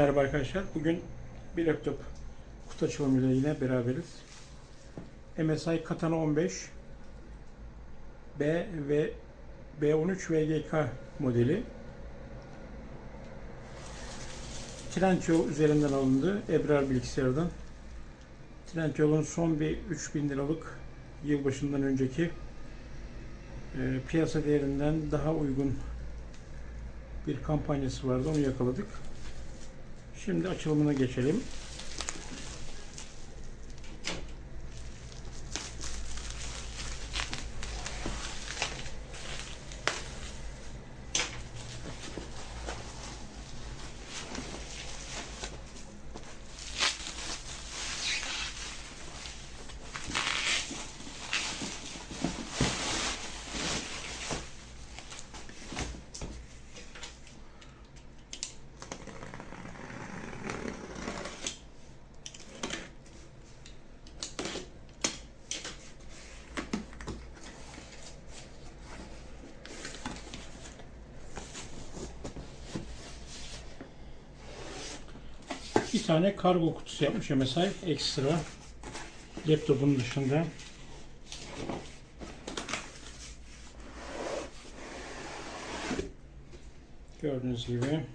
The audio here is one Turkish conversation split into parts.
Merhaba arkadaşlar. Bugün bir laptop kutu açılımıyla yine beraberiz. MSI Katana 15 B ve B13 VGK modeli. Trendyol üzerinden alındı. Ebrar bilgisayardan. Trendyol'un son bir 3000 liralık yılbaşından önceki e, piyasa değerinden daha uygun bir kampanyası vardı. Onu yakaladık. Şimdi açılımına geçelim. Bir tane kargo kutusu yapmış MSI ekstra. Laptopun dışında. Gördüğünüz gibi.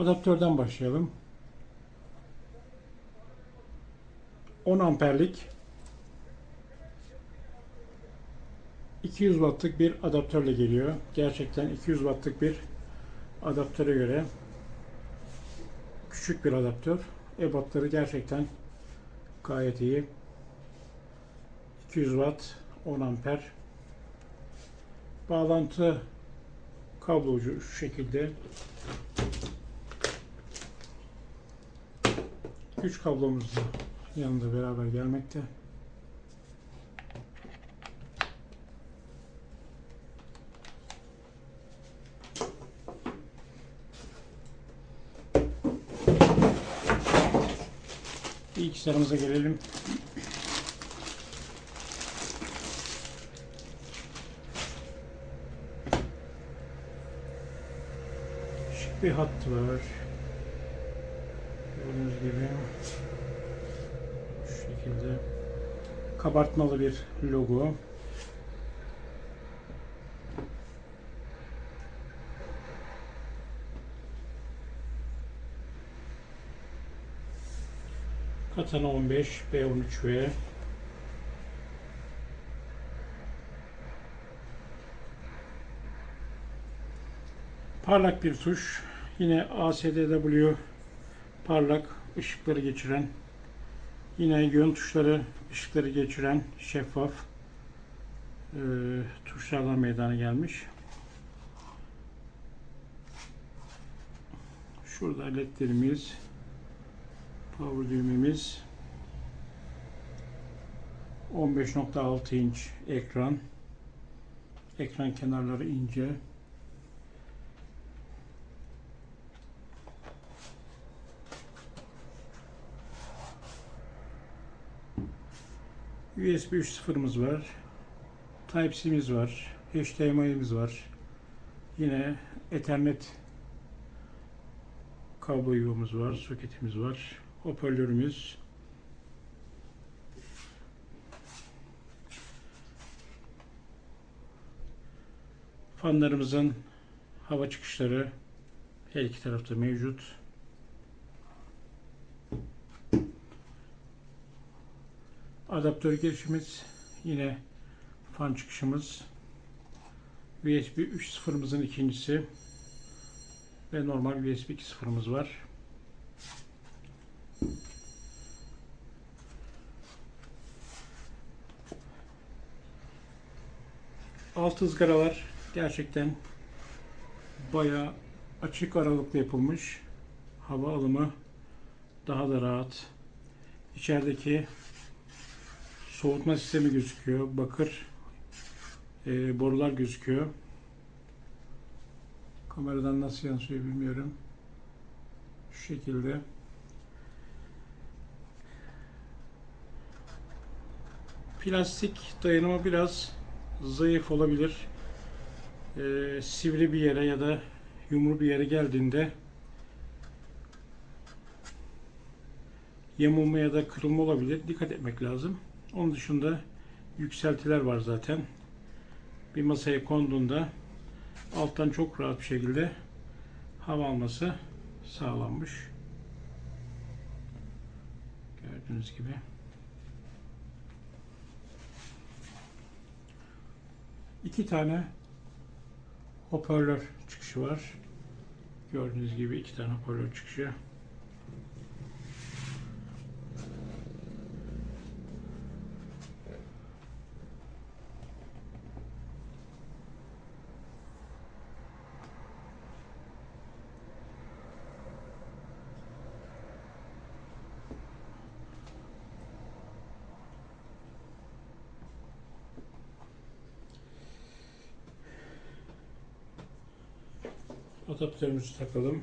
Adaptörden başlayalım. 10 amperlik 200 wattlık bir adaptörle geliyor. Gerçekten 200 wattlık bir adaptöre göre küçük bir adaptör. Ebatları gerçekten gayet iyi. 200 watt 10 amper. Bağlantı kablo ucu şu şekilde. Güç kablomuz da yanında beraber gelmekte. Bilgisayarımıza gelelim. Şık bir hattı var. Gördüğünüz gibi şu şekilde kabartmalı bir logo. Katana 15 B13V Parlak bir tuş. Yine ASDW parlak ışıkları geçiren yine yön tuşları ışıkları geçiren şeffaf e, tuşlardan meydana gelmiş. Şurada ledlerimiz power düğmemiz 15.6 inç ekran ekran kenarları ince USB 3.0'ımız var. Type-C'miz var. HDMI'miz var. Yine Ethernet kablo yuvamız var. Soketimiz var. Hoparlörümüz. Fanlarımızın hava çıkışları Her iki tarafta mevcut. Adaptör girişimiz yine fan çıkışımız. USB 3.0'ımızın ikincisi ve normal USB 2.0'ımız var. Alt ızgaralar gerçekten bayağı açık aralıklı yapılmış. Hava alımı daha da rahat. İçerideki soğutma sistemi gözüküyor. Bakır e, borular gözüküyor. Kameradan nasıl yansıyor bilmiyorum. Şu şekilde. Plastik dayanımı biraz zayıf olabilir. Ee, sivri bir yere ya da yumru bir yere geldiğinde yamulma ya da kırılma olabilir. Dikkat etmek lazım. Onun dışında yükseltiler var zaten. Bir masaya konduğunda alttan çok rahat bir şekilde hava alması sağlanmış. Gördüğünüz gibi. İki tane hoparlör çıkışı var. Gördüğünüz gibi iki tane hoparlör çıkışı. Adaptörümüzü takalım.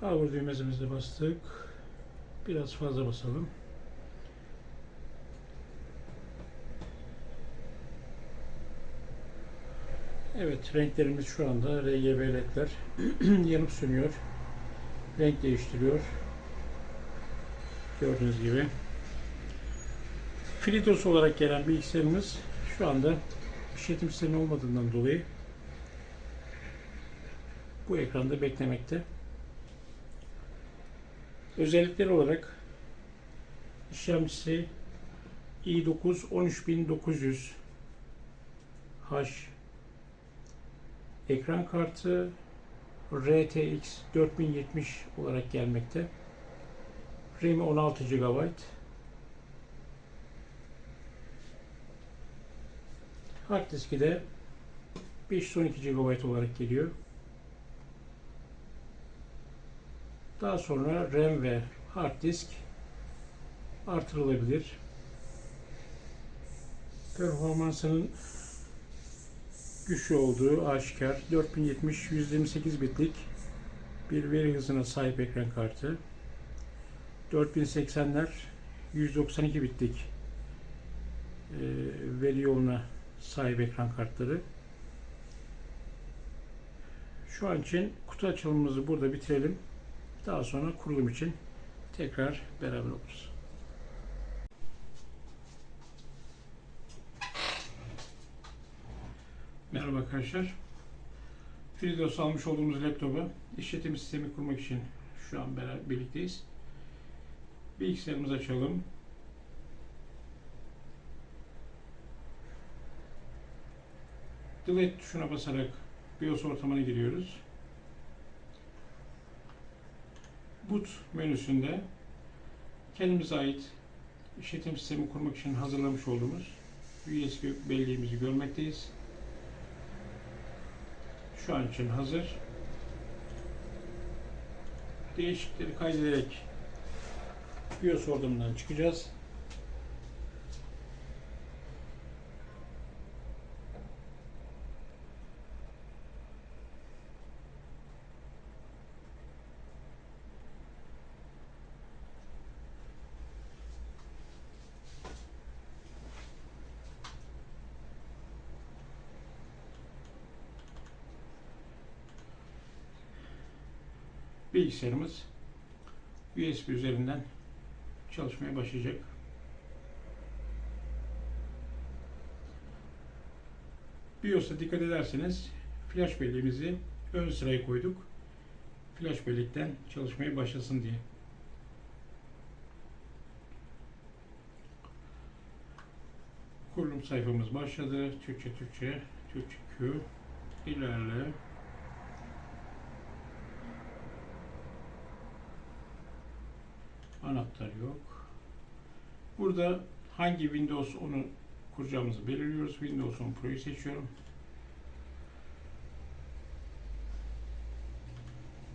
Power düğmemize bastık. Biraz fazla basalım. Evet, renklerimiz şu anda RGB ledler yanıp sönüyor. Renk değiştiriyor. Gördüğünüz gibi. FreeDOS olarak gelen bilgisayarımız şu anda işletim sistemi olmadığından dolayı bu ekranda beklemekte. Özellikler olarak işlemcisi i9 13900 H ekran kartı RTX 4070 olarak gelmekte. RAM'i 16 GB. Hard diski de 512 GB olarak geliyor. Daha sonra RAM ve hard disk artırılabilir. Performansının güçlü olduğu aşikar. 4070 128 bitlik bir veri hızına sahip ekran kartı. 4080'ler 192 bitlik e, veri yoluna sahip ekran kartları. Şu an için kutu açılımımızı burada bitirelim. Daha sonra kurulum için tekrar beraber oluruz. Merhaba arkadaşlar. FreeDOS almış olduğumuz laptopu işletim sistemi kurmak için şu an beraber birlikteyiz. Bilgisayarımızı açalım. Delete tuşuna basarak BIOS ortamına giriyoruz. Boot menüsünde kendimize ait işletim sistemi kurmak için hazırlamış olduğumuz USB belleğimizi görmekteyiz. Şu an için hazır. Değişiklikleri kaydederek BIOS ortamından çıkacağız. Bilgisayarımız USB üzerinden çalışmaya başlayacak. BIOS'a dikkat ederseniz flash belleğimizi ön sıraya koyduk. Flash bellekten çalışmaya başlasın diye. Kurulum sayfamız başladı. Türkçe Türkçe, Türkçe Q. İlerle. Anahtar yok. Burada hangi Windows onu kuracağımızı belirliyoruz. Windows 10 Pro'yu seçiyorum.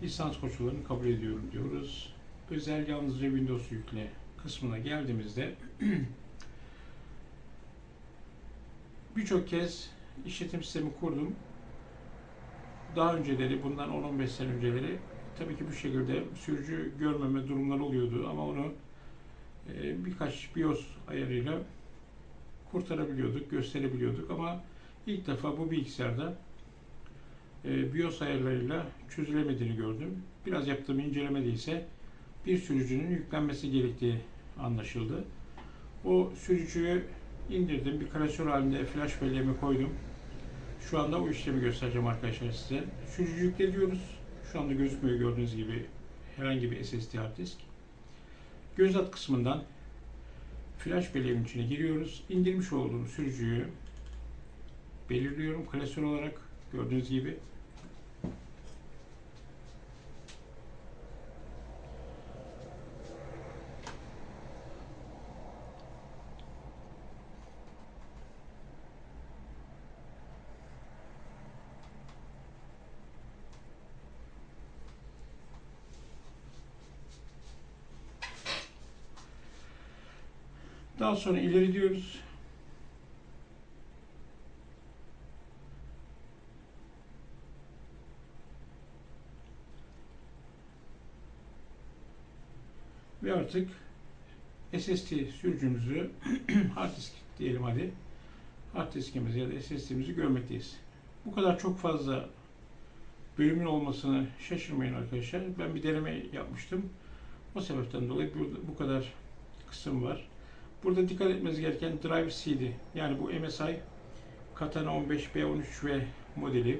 Lisans koşullarını kabul ediyorum diyoruz. Özel yalnızca Windows yükle kısmına geldiğimizde birçok kez işletim sistemi kurdum. Daha önceleri, bundan 10-15 sene önceleri tabii ki bu şekilde sürücü görmeme durumları oluyordu birkaç BIOS ayarıyla kurtarabiliyorduk, gösterebiliyorduk ama ilk defa bu bilgisayarda e, BIOS ayarlarıyla çözülemediğini gördüm. Biraz yaptığım incelemede ise bir sürücünün yüklenmesi gerektiği anlaşıldı. O sürücüyü indirdim. Bir klasör halinde flash belleğime koydum. Şu anda o işlemi göstereceğim arkadaşlar size. Sürücü yükle diyoruz. Şu anda gözükmüyor gördüğünüz gibi herhangi bir SSD hard disk. Göz at kısmından flash belleğimin içine giriyoruz. İndirmiş olduğum sürücüyü belirliyorum klasör olarak gördüğünüz gibi. Daha sonra ileri diyoruz. Ve artık SSD sürücümüzü hard disk diyelim hadi. Hard diskimizi ya da SSD'mizi görmekteyiz. Bu kadar çok fazla bölümün olmasını şaşırmayın arkadaşlar. Ben bir deneme yapmıştım. O sebepten dolayı bu, kadar kısım var. Burada dikkat etmeniz gereken Drive CD yani bu MSI Katana 15 B13V modeli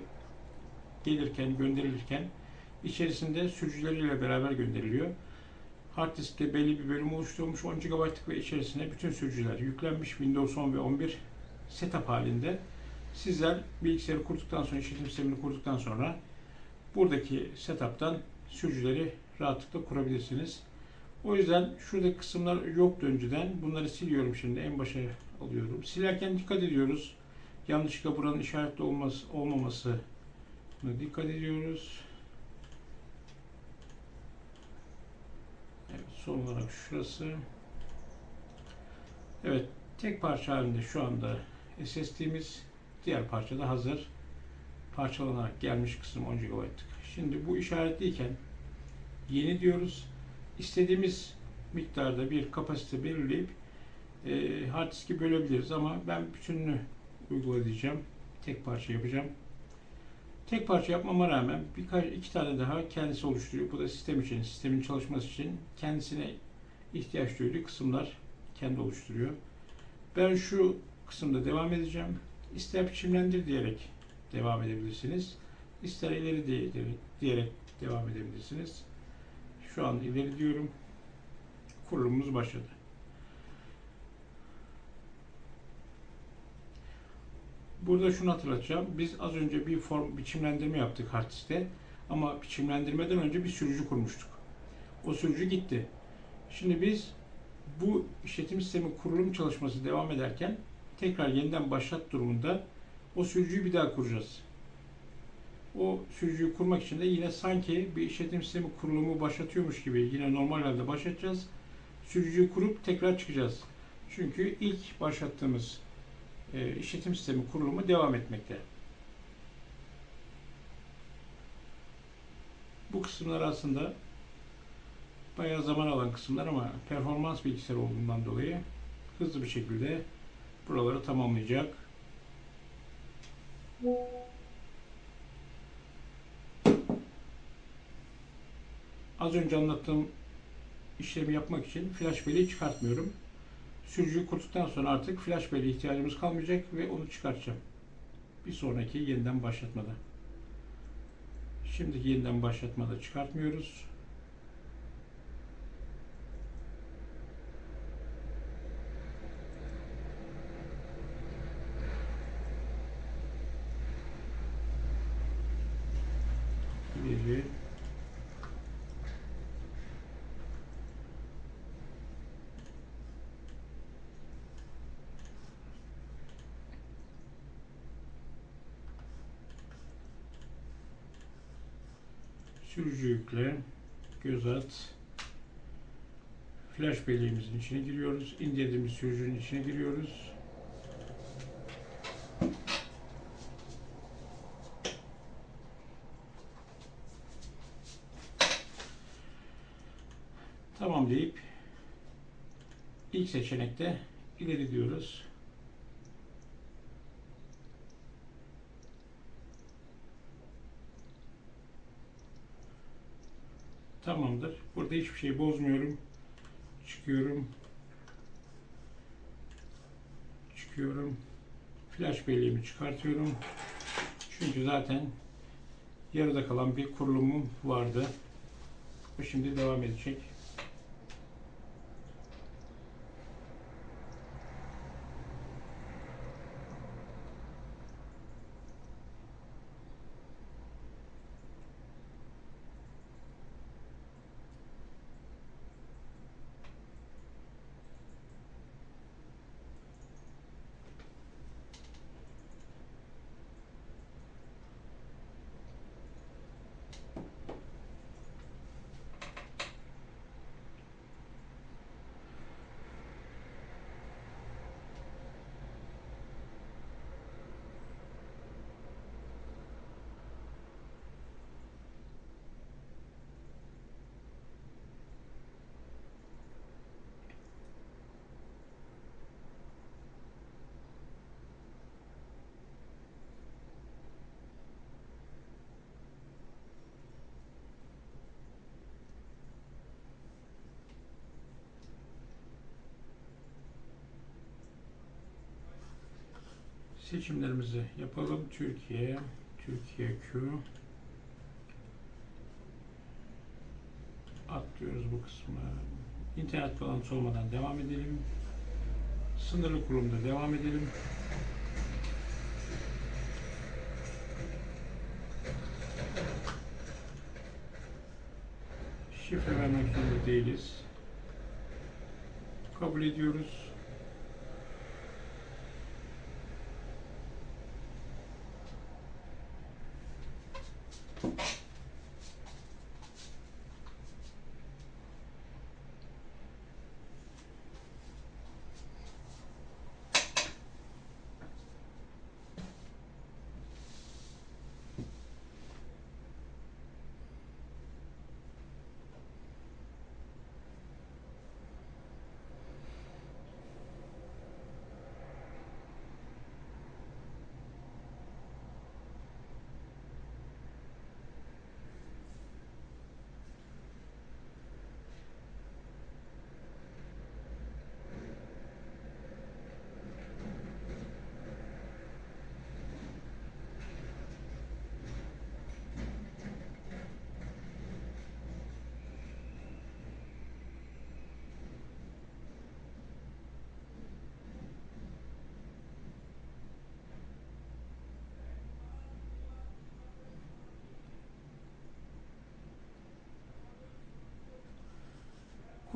gelirken gönderilirken içerisinde sürücüleriyle beraber gönderiliyor. Hard diskte belli bir bölüm oluşturulmuş 10 GB'lık ve içerisine bütün sürücüler yüklenmiş Windows 10 ve 11 setup halinde. Sizler bilgisayarı kurduktan sonra, işletim sistemini kurduktan sonra buradaki setup'tan sürücüleri rahatlıkla kurabilirsiniz. O yüzden şuradaki kısımlar yoktu önceden. Bunları siliyorum şimdi. En başa alıyorum. Silerken dikkat ediyoruz. Yanlışlıkla buranın işaretli olması, olmaması dikkat ediyoruz. Evet, son olarak şurası. Evet, tek parça halinde şu anda SSD'miz. Diğer parça da hazır. Parçalanarak gelmiş kısım 10 GB'lık. Şimdi bu işaretliyken yeni diyoruz istediğimiz miktarda bir kapasite belirleyip e, hard diski bölebiliriz ama ben bütününü uygulayacağım. Tek parça yapacağım. Tek parça yapmama rağmen birkaç iki tane daha kendisi oluşturuyor. Bu da sistem için, sistemin çalışması için kendisine ihtiyaç duyduğu kısımlar kendi oluşturuyor. Ben şu kısımda devam edeceğim. İster biçimlendir diyerek devam edebilirsiniz. İster ileri diyerek devam edebilirsiniz. Şu an ileri diyorum. Kurulumumuz başladı. Burada şunu hatırlatacağım. Biz az önce bir form biçimlendirme yaptık Hartis'te. Ama biçimlendirmeden önce bir sürücü kurmuştuk. O sürücü gitti. Şimdi biz bu işletim sistemi kurulum çalışması devam ederken tekrar yeniden başlat durumunda o sürücüyü bir daha kuracağız. O sürücüyü kurmak için de yine sanki bir işletim sistemi kurulumu başlatıyormuş gibi yine normal halde başlatacağız. Sürücüyü kurup tekrar çıkacağız. Çünkü ilk başlattığımız e, işletim sistemi kurulumu devam etmekte. Bu kısımlar aslında bayağı zaman alan kısımlar ama performans bilgisayar olduğundan dolayı hızlı bir şekilde buraları tamamlayacak. Az önce anlattığım işlemi yapmak için flash belleği çıkartmıyorum. Sürücüyü kurttuktan sonra artık flash belleğe ihtiyacımız kalmayacak ve onu çıkartacağım. Bir sonraki yeniden başlatmada. Şimdiki yeniden başlatmada çıkartmıyoruz. Biri sürücü yükle, göz at, flash belleğimizin içine giriyoruz, indirdiğimiz sürücünün içine giriyoruz. Tamam deyip ilk seçenekte ileri diyoruz. Tamamdır. Burada hiçbir şey bozmuyorum. Çıkıyorum. Çıkıyorum. Flash belleğimi çıkartıyorum. Çünkü zaten yarıda kalan bir kurulumum vardı. Bu şimdi devam edecek. Seçimlerimizi yapalım. Türkiye, Türkiye Q. Atlıyoruz bu kısmı. İnternet bağlantısı olmadan devam edelim. Sınırlı kurumda devam edelim. Şifre vermek zorunda değiliz. Kabul ediyoruz.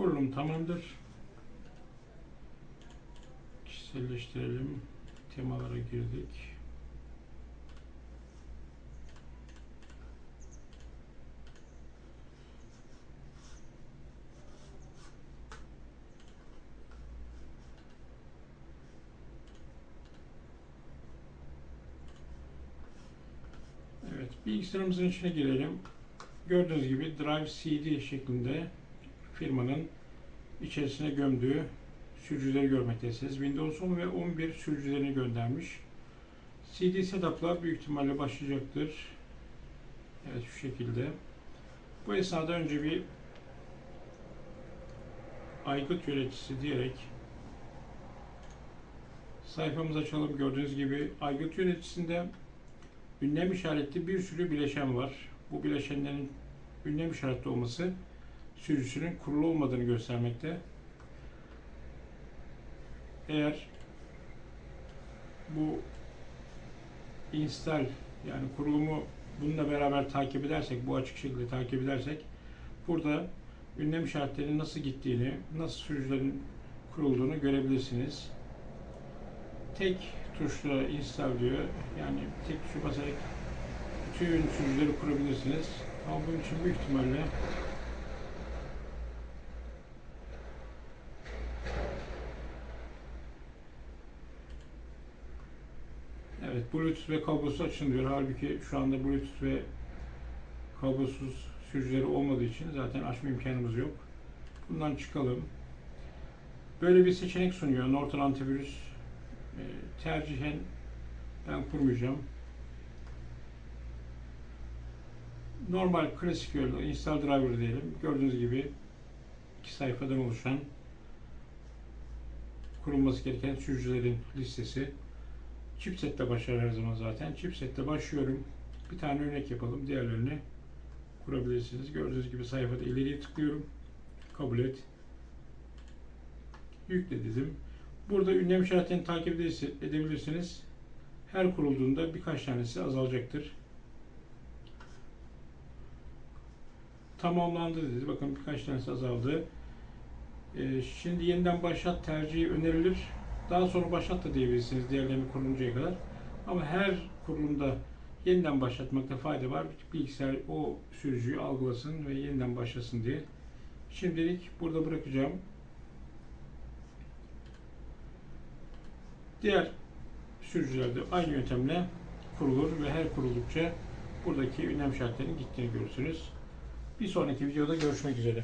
Kurulum tamamdır. Kişiselleştirelim. Temalara girdik. Evet, bilgisayarımızın içine girelim. Gördüğünüz gibi Drive CD şeklinde firmanın içerisine gömdüğü sürücüleri görmektesiniz. Windows 10 ve 11 sürücülerini göndermiş. CD setup'la büyük ihtimalle başlayacaktır. Evet şu şekilde. Bu esnada önce bir aygıt yöneticisi diyerek sayfamızı açalım. Gördüğünüz gibi aygıt yöneticisinde ünlem işaretli bir sürü bileşen var. Bu bileşenlerin ünlem işaretli olması sürücüsünün kurulu olmadığını göstermekte. Eğer bu install yani kurulumu bununla beraber takip edersek, bu açık şekilde takip edersek burada ünlem işaretlerinin nasıl gittiğini, nasıl sürücülerin kurulduğunu görebilirsiniz. Tek tuşla install diyor. Yani tek tuşu basarak bütün sürücüleri kurabilirsiniz. Ama bunun için büyük ihtimalle Evet, Bluetooth ve kablosuz açın diyor. Halbuki şu anda Bluetooth ve kablosuz sürücüleri olmadığı için zaten açma imkanımız yok. Bundan çıkalım. Böyle bir seçenek sunuyor Norton Antivirüs. Ee, tercihen ben kurmayacağım. Normal klasik yolda install driver diyelim. Gördüğünüz gibi iki sayfadan oluşan kurulması gereken sürücülerin listesi. Chipsetle başlar her zaman zaten. Chipsetle başlıyorum. Bir tane örnek yapalım. Diğerlerini kurabilirsiniz. Gördüğünüz gibi sayfada ileriye tıklıyorum. Kabul et. Yükle dedim. Burada ünlem işaretlerini takip ede- edebilirsiniz. Her kurulduğunda birkaç tanesi azalacaktır. Tamamlandı dedi. Bakın birkaç tanesi azaldı. Ee, şimdi yeniden başlat tercihi önerilir. Daha sonra başlat da diyebilirsiniz diğerlerini kuruluncaya kadar. Ama her kurulumda yeniden başlatmakta fayda var. Bilgisayar o sürücüyü algılasın ve yeniden başlasın diye. Şimdilik burada bırakacağım. Diğer sürücülerde aynı yöntemle kurulur ve her kuruldukça buradaki ünlem şartlarının gittiğini görürsünüz. Bir sonraki videoda görüşmek üzere.